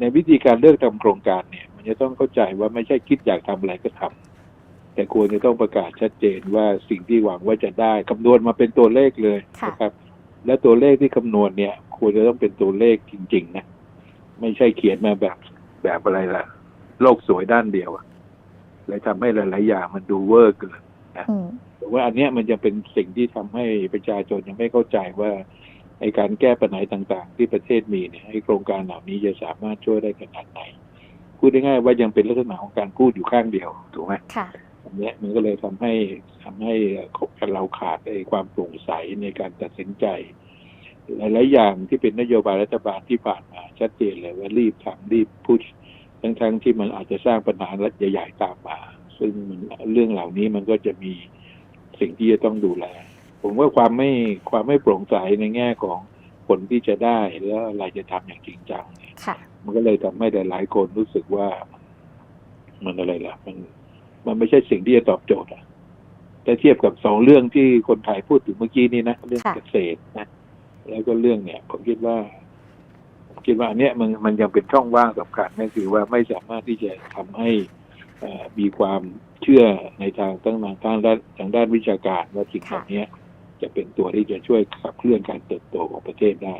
ในวิธีการเลือกทำโครงการเนี่ย มันจะต้องเข้าใจว่าไม่ใช่คิดอยากทำอะไรก็ทำแต่ควรจะต้องประกาศชัดเจนว่าสิ่งที่หวังว่าจะได้คำนวณมาเป็นตัวเลขเลยค่ะนะครับ และตัวเลขที่คำนวณเนี่ย ควรจะต้องเป็นตัวเลขจริง ๆ นะ ไม่ใช่เขียนมาแบบแบบอะไรล่ะ โลกสวยด้านเดียวอะเลยทำให้หลาย ๆ อย่างมันดูเวอร์เกินอืมแต่ว่าอันเนี้ยมันจะเป็นสิ่งที่ทำให้ประชาชนยังไม่เข้าใจว่า ไอการแก้ปัญหาต่างๆ ที่ประเทศมีเนี่ยไอโครงการเหล่านี้จะสามารถช่วยได้ขนาดไหน พูดง่ายๆว่ายังเป็นลักษณะของการพูดอยู่ข้างเดียวถูกไหมค่ะอันเนี้ยมันก็เลยทำให้ทำให้เราขาดไอความโปร่งใสในการตัดสินใจ หลายๆอย่างที่เป็นนโยบายรัฐบาลที่ผ่านมาชัดเจนเลยว่ารีบทำรีบพุชทั้งๆที่มันอาจจะสร้างปัญหาใหญ่ๆตามมา ซึ่งมันเรื่องเหล่านี้มันก็จะมีสิ่งที่จะต้องดูแล ผมว่าความไม่ความไม่โปร่งใสในแง่ของผลที่จะได้แล้วอะไรจะทำอย่างจริงจังเนี่ยค่ะมันก็เลยทำให้หลายๆคนรู้สึกว่า มันอะไรล่ะ มัน มันไม่ใช่สิ่งที่จะตอบโจทย์อะแต่เทียบกับสองเรื่องที่คนไทยพูดถึงเมื่อกี้นี้นะเรื่องค่ะเกษตรนะแล้วก็เรื่องเนี่ย ผมคิดว่าผมคิดว่าอันเนี้ยมันมันยังเป็นช่องว่างสำคัญก็คือว่าไม่สามารถที่จะทำให้เอ่อมีความเชื่อในทางตั้งทางด้านทางด้านวิชาการว่าสิ่งเหล่านี้ จะเป็นตัวที่จะช่วยขับเคลื่อนการเติบโตของประเทศได้